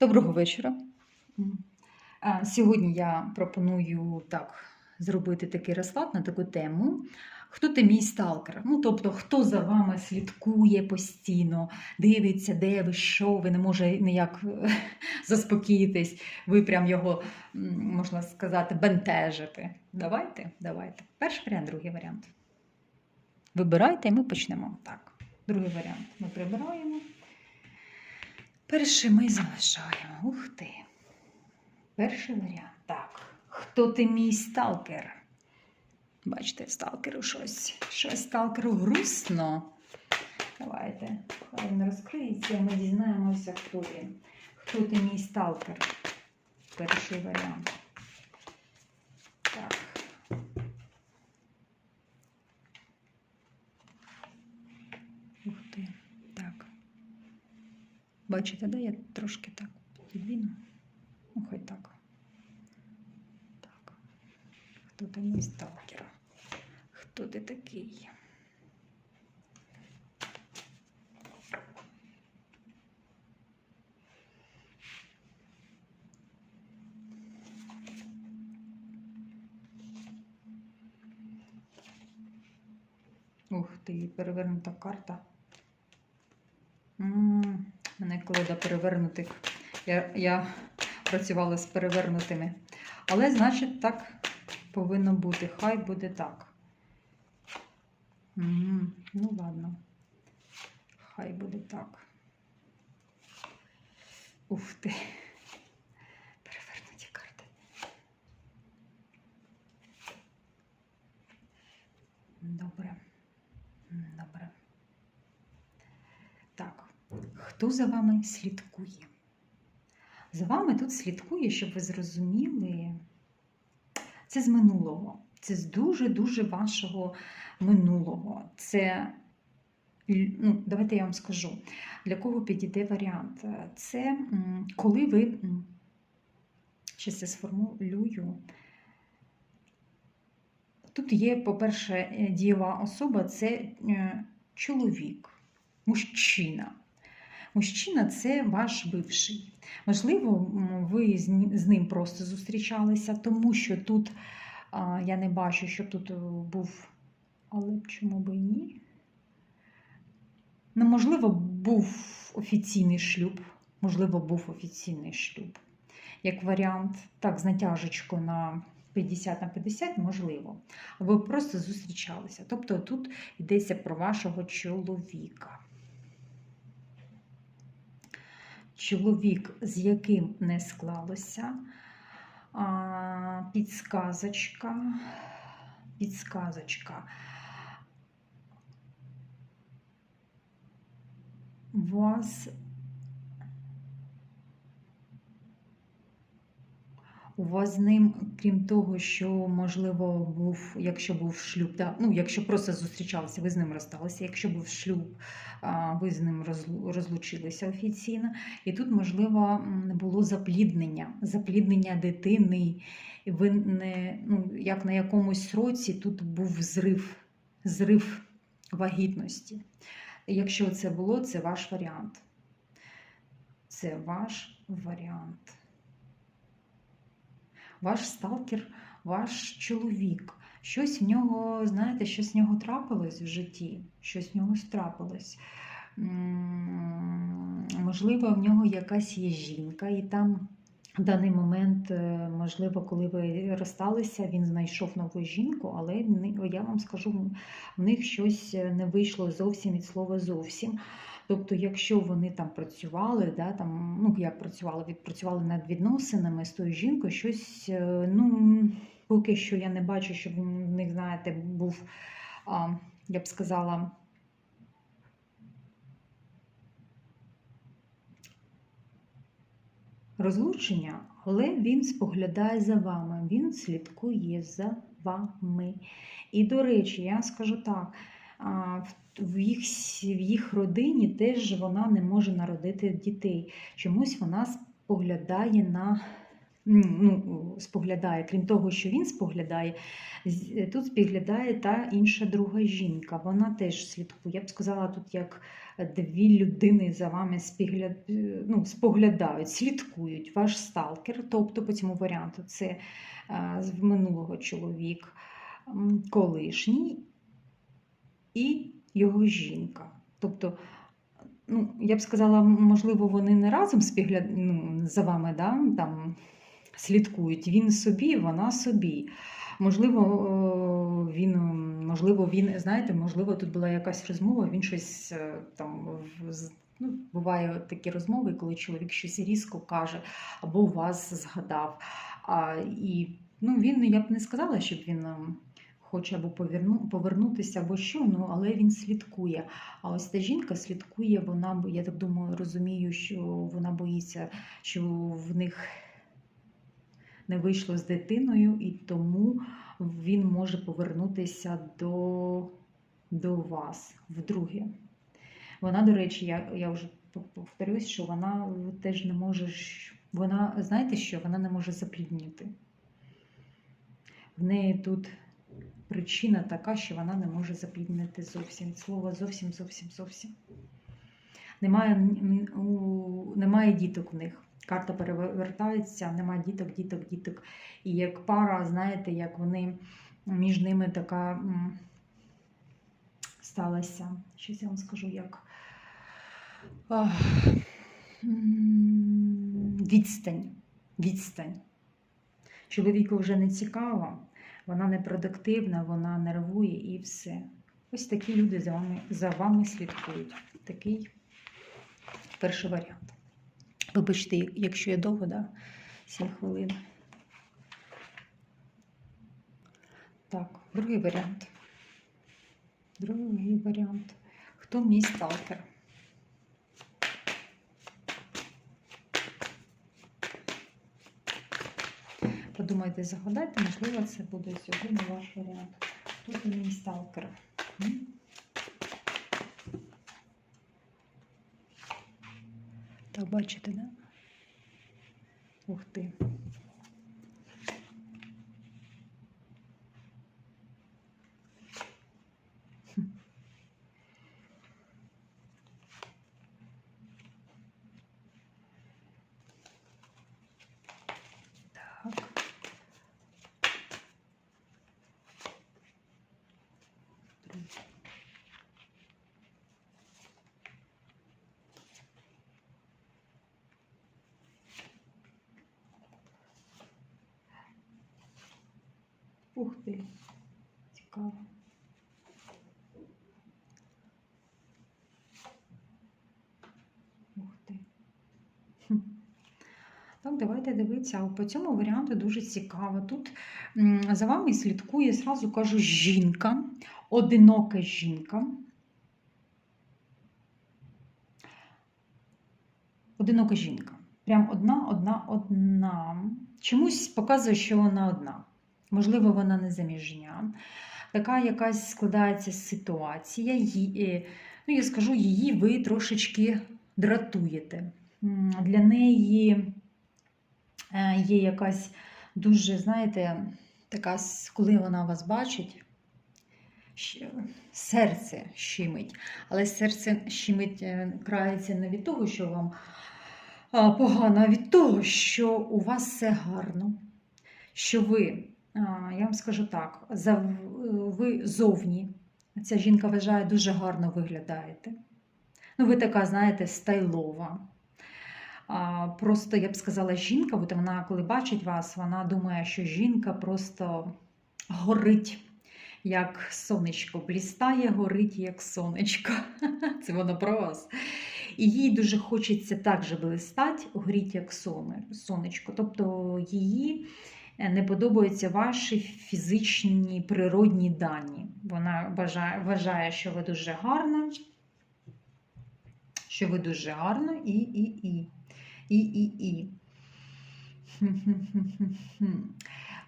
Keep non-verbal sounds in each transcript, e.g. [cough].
Доброго вечора. Сьогодні я пропоную так зробити такий розклад на таку тему. Хто ти мій сталкер? Ну, тобто, хто за вами слідкує постійно, дивиться, де ви, що ви, не може ніяк е, [laughs] заспокоїтись, ви прям його, можна сказати, бентежите. Давайте, давайте. Перший варіант, другий варіант. Вибирайте, і ми почнемо. Так, другий варіант. Ми прибираємо. Перший ми залишаємо. Ух ти. Перший варіант. Так. Хто ти мій сталкер? Бачите, сталкеру щось. Щось сталкеру грустно. Давайте. Хай він розкриється, ми дізнаємося, хто він. Хто ти мій сталкер? Перший варіант. Так. Ух ти. Так. Бачите, да? Я трошки так підвіну. Ну, хай так. Так. Хто ти мій сталкер? Хто ти такий? Ух ти, перевернута карта. М, Мене колода перевернутих. Я, я працювала з перевернутими. Але, значить, так повинно бути. Хай буде так. М, Ну, ладно. Хай буде так. Ух ти. Перевернуті карти. Добре. М, Добре. Так. Хто за вами слідкує? За вами тут слідкує, щоб ви зрозуміли, це з минулого. Це з дуже-дуже вашого минулого. Це, ну, давайте я вам скажу, для кого підійде варіант. Це коли ви, щас я сформулюю. Тут є, по-перше, е, дієва особа це е, чоловік, мужчина. Мужчина це ваш бивший. Можливо, ви з ним просто зустрічалися, тому що тут я не бачу, щоб тут е, був, але чому би і ні. Ну, можливо, був офіційний шлюб. Можливо, був офіційний шлюб. Як варіант, так, з натяжечкою на 50 на 50, можливо. Ви просто зустрічалися. Тобто тут йдеться про вашого чоловіка. Чоловік, з яким не склалося. Підсказочка. Підсказочка. Вас у вас з ним, крім того, що, можливо, був, якщо був шлюб, да, ну, якщо просто зустрічалися, ви з ним розсталися, якщо був шлюб, ви з ним розлучилися офіційно, і тут, можливо, було запліднення, запліднення дитини, ви не, ну, як на якомусь році тут був зрив, зрив вагітності. Якщо це було, це ваш варіант. Це ваш варіант. Ваш сталкер, ваш чоловік. Щось в нього, знаєте, щось в нього трапилось в житті, щось в нього трапилось. Можливо, в нього якась є жінка, і там в даний момент, е, можливо, коли ви розсталися, він знайшов нову жінку, але я вам скажу, в них щось не вийшло зовсім від слова зовсім. Тобто, якщо вони там працювали, да, там, ну як працювали, відпрацювали над відносинами з тою жінкою, щось, е, ну, поки що я не бачу, щоб в них, знаєте, був, а, я б сказала, розлучення, але він споглядає за вами, він слідкує за вами. І, до речі, я скажу так. в- В їх, в їх родині теж вона не може народити дітей. Чомусь вона споглядає на, ну, споглядає, крім того, що він споглядає, тут споглядає та інша друга жінка. Вона теж слідкує. Я б сказала, тут як дві людини за вами спігля... ну, споглядають, слідкують. Ваш сталкер, тобто по цьому варіанту, це е, з минулого чоловік, колишній і його жінка. Тобто, ну, я б сказала, можливо, вони не разом спігля... ну, за вами да, там, слідкують. Він собі, вона собі. Можливо, він, можливо, він, знаєте, можливо, тут була якась розмова, він щось е, там ну, буває такі розмови, коли чоловік щось різко каже або вас згадав. А, і ну, він, я б не сказала, щоб він ем, хоче або поверну, повернутися, або що, ну, але він слідкує. А ось та жінка слідкує, вона, я так думаю, розумію, що вона боїться, що в них не вийшло з дитиною, і тому він може повернутися до, до вас вдруге. Вона, до речі, я, я вже пов- повторюсь, що вона теж не може. Вона, знаєте що, вона не може заплідніти. В неї тут причина така, що вона не може запліднити зовсім. Слово зовсім, зовсім, зовсім. Немає, у- немає діток в них. Карта перевертається, немає діток, діток, діток. І як пара, знаєте, як вони між ними така м, сталася. Щось я вам скажу, як ах, відстань. Відстань. Чоловіку вже не цікаво, вона непродуктивна, вона нервує і все. Ось такі люди за вами, за вами слідкують. Такий перший варіант. Вибачте, якщо я довго, да? 7 хвилин. Так, другий варіант. Другий варіант. Хто мій сталкер? Подумайте, загадайте, можливо, це буде сьогодні ваш варіант. Тут мій сталкер? Так, бачите, да? Ух ти. Ух цікаво. Ух ти. [laughs] Так, давайте дивитися. По цьому варіанту дуже цікаво. Тут за вами слідкує, зразу кажу, жінка, одинока жінка. Одинока жінка. Прям одна, одна, одна. Чомусь показує, що вона одна. Можливо, вона не заміжня. Така якась складається ситуація. Її, е, ну, я скажу, її ви трошечки дратуєте. Для неї е, є якась дуже, знаєте, така, коли вона вас бачить, серце щемить. Але серце щемить е, крається не від того, що вам погано, а від того, що у вас все гарно. Що ви, я вам скажу так, за- ви зовні, ця жінка вважає, дуже гарно виглядаєте. Ну, ви така, знаєте, стайлова. Просто я б сказала, жінка, от вона, коли бачить вас, вона думає, що жінка просто горить, як сонечко, блістає, горить, як сонечко. [laughs] Це воно про вас. І їй дуже хочеться так же блистати, горіть, як сонечко. Тобто її е, не подобаються ваші фізичні природні дані. Вона вважає, вважає, що ви дуже гарна, що ви дуже гарна і, і, і. І, і, і. [laughs]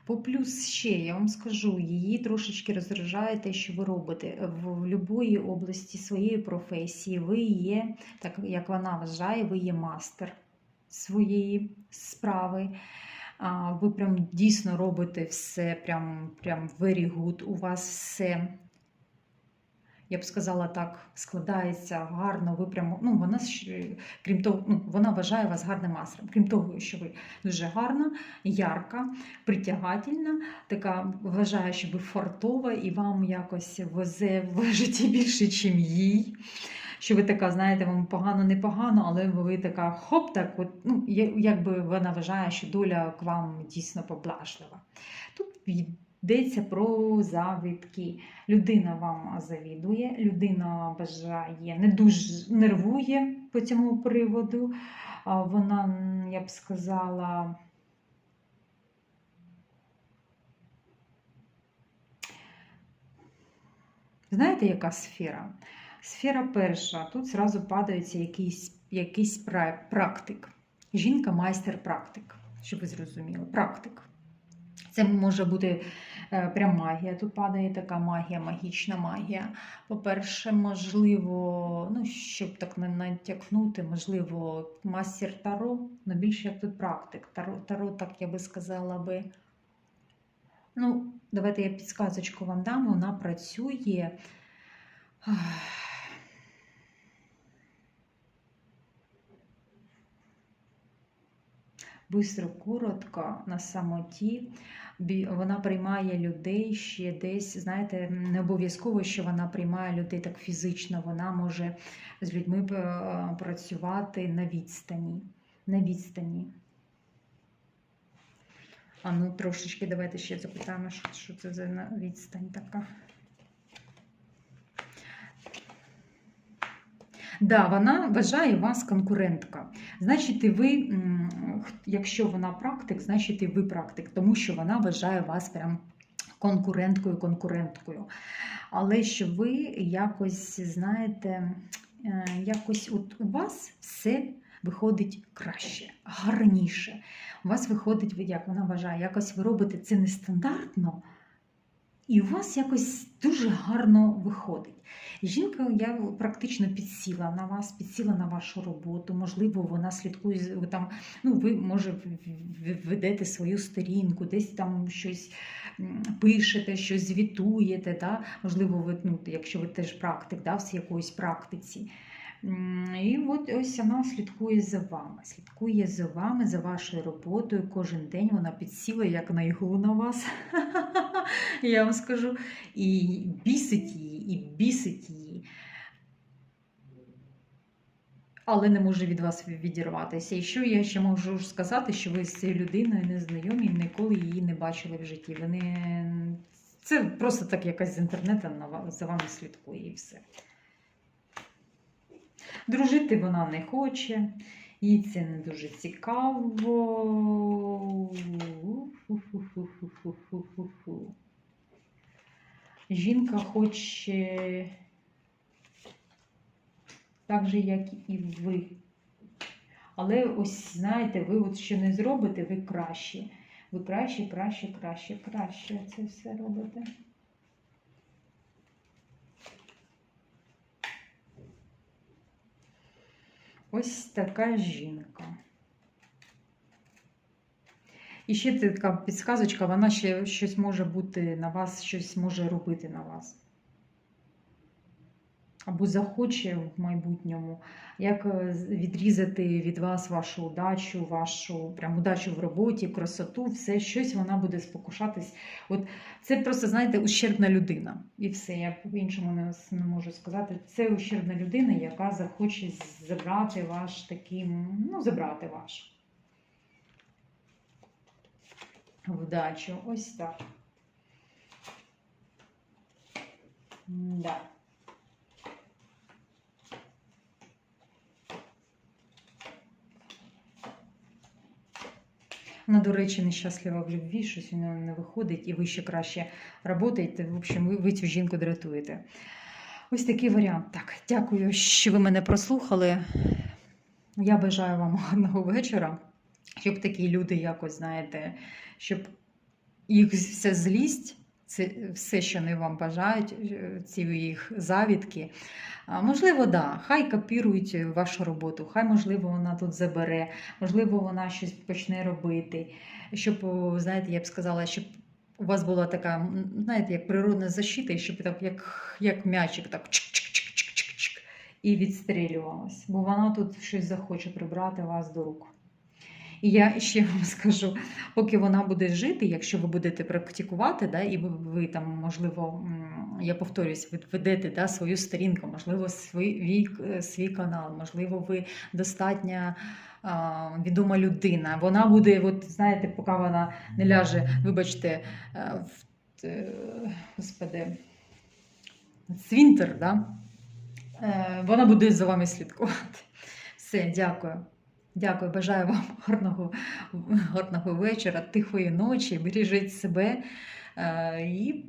По плюс ще, я вам скажу, її трошечки розражає те, що ви робите. В будь-якій області своєї професії ви є, так як вона вважає, ви є мастер своєї справи. Ви прям дійсно робите все, прям, прям very good. У вас все, я б сказала так, складається гарно. Ви прямо, ну, вона, ж, крім того, ну, вона вважає вас гарним астром. Крім того, що ви дуже гарна, ярка, притягательна, така вважає, що ви фартова і вам якось везе в [laughs] житті більше, ніж їй. Що ви така, знаєте, вам погано, непогано, але ви така хоп, так, от, ну, якби вона вважає, що доля к вам дійсно поблажлива. Тут йдеться про завідки. Людина вам завідує, людина бажає, не дуже нервує по цьому приводу. Вона, я б сказала, знаєте, яка сфера? Сфера перша. Тут зразу падається якийсь, якийсь пра- практик. Жінка майстер практик, щоб ви зрозуміли. Практик. Це може бути е, прям магія. Тут падає така магія, магічна магія. По-перше, можливо, ну, щоб так не натякнути, можливо, мастер Таро, ну більше як тут практик. Таро, таро, так я би сказала би. Ну, давайте я підсказочку вам дам. Вона працює. Бистро, коротко, на самоті. Вона приймає людей ще десь, знаєте, не обов'язково, що вона приймає людей так фізично, вона може з людьми е, працювати на відстані. На відстані. А ну, трошечки давайте ще запитаємо, що, що це за відстань така. Да, вона вважає вас конкурентка. Значить, і ви, якщо вона практик, значить і ви практик, тому що вона вважає вас прям конкуренткою, конкуренткою. Але що ви якось, знаєте, е, якось от у вас все виходить краще, гарніше. У вас виходить, ви- як вона вважає, якось ви робите це нестандартно, і у вас якось дуже гарно виходить. Жінка я практично підсіла на вас, підсіла на вашу роботу. Можливо, вона слідкує там. Ну, ви може ведете свою сторінку, десь там щось пишете, щось звітуєте. Да? Можливо, ви, ну, якщо ви теж практик, да, в якоїсь практиці. І от ось вона слідкує за вами, слідкує за вами, за вашою роботою. Кожен день вона підсіла як на іглу на вас. [laughs] Я вам скажу. І бісить її, і бісить її. Але не може від вас відірватися. І що я ще можу сказати, що ви з цією людиною не знайомі, ніколи її не бачили в житті. Ви не... Це просто так якась з інтернету за вами слідкує і все. Дружити вона не хоче, їй це не дуже цікаво. Жінка хоче так же, як і ви. Але ось знаєте, ви от що не зробите, ви краще. Ви краще, краще, краще, краще це все робите. Ось така жінка. І ще така підсказочка, вона ще щось може бути на вас, щось може робити на вас. Або захоче в майбутньому, як е, відрізати від вас вашу удачу, вашу прям удачу в роботі, красоту, все щось вона буде спокушатись. От це просто, знаєте, ущербна людина. І все, я по-іншому не, не можу сказати. Це ущербна людина, яка захоче забрати ваш таким, ну, забрати ваш вдачу. Ось так. Да. Вона, до речі, нещаслива в любві, щось у неї не виходить, і ви ще краще працюєте. В общем, ви, ви цю жінку дратуєте. Ось такий варіант. Так, дякую, що ви мене прослухали. Я бажаю вам [laughs] гарного вечора, щоб такі люди якось, знаєте, щоб їх вся злість це все, що вони вам бажають, е, ці їх завідки. Можливо, да, хай копірують вашу роботу, хай, можливо, вона тут забере, можливо, вона щось почне робити. Щоб, знаєте, я б сказала, щоб у вас була така, знаєте, як природна защита, і щоб так, як, як м'ячик, так чик-чик-чик-чик-чик, і відстрілювалась. Бо вона тут щось захоче прибрати вас до рук. І я ще [laughs] вам скажу, поки вона буде жити, якщо ви будете практикувати, да, і ви, там, можливо, я повторюсь, ведете да, свою сторінку, можливо, свій, е, свій канал, можливо, ви достатньо а, відома людина. Вона буде, от, знаєте, поки вона не ляже, вибачте, е, в е, господи, цвінтер, да? вона буде за вами слідкувати. Все, дякую. Дякую, бажаю вам [laughs] гарного, гарного вечора, тихої ночі, бережіть себе е, і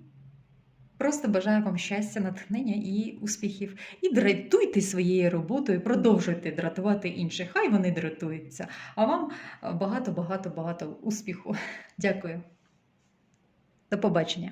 просто бажаю вам щастя, натхнення і успіхів. І дратуйте своєю роботою, продовжуйте дратувати інших. Хай вони дратуються. А вам багато-багато-багато успіху. [laughs] Дякую. До побачення.